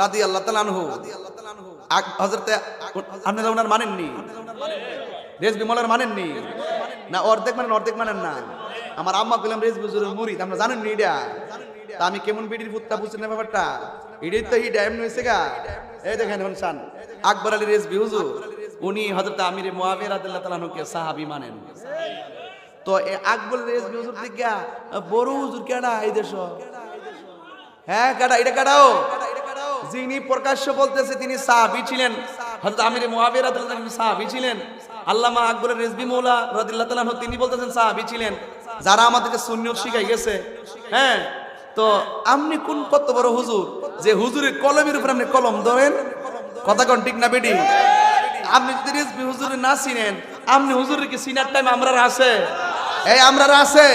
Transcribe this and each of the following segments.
রাদি আল্লাহ তালানহু হজরতে আপনারা ওনার মানেননি। রেজবি মলার মানেননি। না, অর্ধেক মানেন অর্ধেক মানেন না। আমার আম্মা কইলাম, রেজবি হুজুরের মুরিদ। আমরা জানেন এটা? তা আমি কেমন বিডির ফুটটা বুঝছেন না ব্যাপারটা? এটাই তো হিডা, এমনি হয়েছে গা। এই দেখেন হনসান আকবর আলী রেজবি, হুজুর, উনি হজরত আমির মুয়াবিয়া রাদিয়াল্লাহু তাআলাকে সাহাবী মানেন। তো এ আকবর রেজবি, হুজুর থেকে বড় হুজুর কেডা এই দেশ? হ্যাঁ কাটা এটা কেডাও যিনি প্রকাশ্য বলতেছে তিনি সাহাবী ছিলেন। হযরত আমির মুয়াবিয়া রাদিয়াল্লাহু তিনি সাহাবী ছিলেন। আল্লামা আকবরের রেজবি মৌলা রাদিয়াল্লাহু তাআলা আনহু তিনি বলতেছেন সাহাবী ছিলেন। যারা আমাদেরকে সুন্নিয়ত শিখাই গেছে। হ্যাঁ তো আপনি কোন কত বড় হুজুর? যে হুজুরের কলমের উপর আপনি কলম ধরেন? কথা কোন ঠিক না বেডি আপনি যদি রেজবি হুজুরের না চিনেন, আপনি হুজুরের কি সিনার টাইম আমরা আছে। এই আমরা আছে।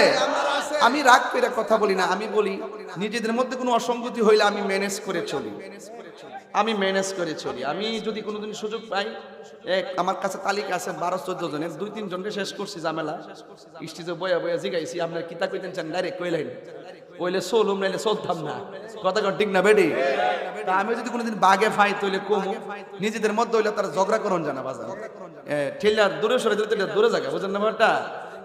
আমি রাগ করে কথা বলি না, আমি বলি, নিজেদের মধ্যে কোনো অসঙ্গতি হইলে আমি ম্যানেজ করে চলি। আমি ম্যানেজ করে চলি। আমি যদি কোনোদিন সুযোগ পাই, এক, আমার কাছে তালিকা আছে বারো, চোদ্দ জনের, দুই, তিন জনকে শেষ করছি ঝামেলা। স্টেজে বয়া বয়া জিগাইছি, আপনার কিতা কইতেন চান ডাইরেক্ট কইলেন। কইলে চলুম নাইলে চলতাম না। কথা কর, ঠিক না, বেডি? তা আমি যদি কোনোদিন বাগে ফাই তৈলে কমু, নিজেদের মধ্যে হইলে তারা ঝগড়া করুন জানা বাজার ঠেলা দূরে সরে তাহলে দূরে জায়গা, বুঝেন না ব্যাপারটা?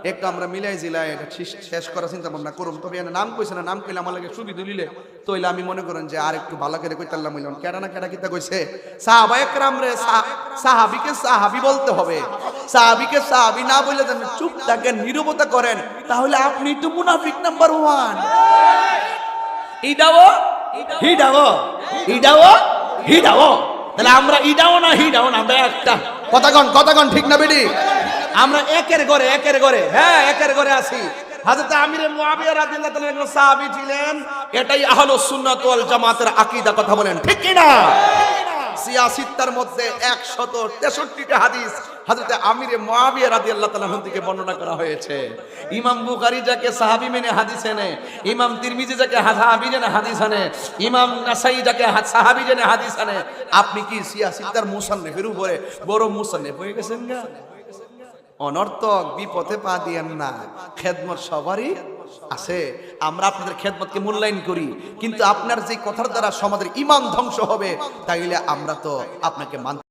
একটু আমরা মিলাই জিলাই এটা শেষ- করার চিন্তা ভাবনা করুম। তবে এনে নাম কইছে না নাম কইলে আমার লাগে সুবিধা দিলে তইলে আমি মনে করেন যে আর একটু ভালো করে কইতাল্লাম হইলাম। কেডা না কেডা কিতা কইছে? সাহাবা একরাম রে সাহাবিকে সাহাবি বলতে হবে। সাহাবিকে সাহাবি না বললে যেন চুপ তাকে নিরবতা করেন তাহলে আপনি তো মুনাফিক নাম্বার ওয়ান। ইডাও হিডাও ইডাও হিডাও। তাহলে আমরা ইডাও না হিডাও না আমরা একটা। কথাগণ কথাগণ ঠিক না বেডি আমরা একের ঘরে একের ঘরে হ্যাঁ একের ঘরে আছি। এটাই কথা বলেন, ঠিক কি না সিয়াসিত্তার মধ্যে 163টা হাদিস আমির বর্ণনা করা হয়েছে। ইমাম মেনে হাদিস এনে, ইমাম তিরমিজি হাদিস ইমাম জেনে হাদিস আপনি কি সিয়াসিত্তার মুসান্নিফের উপরে বড় মুসান্নিফ হয়ে গেছেন অনর্থক বিপথে পা দিয়েন না। খেদমত সবারই আছে। আমরা আপনাদের খেদমতকে মূল্যায়ন করি, কিন্তু আপনার যে কথার দ্বারা সমাজের ইমান ধ্বংস হবে, তাইলে আমরা তো আপনাকে মান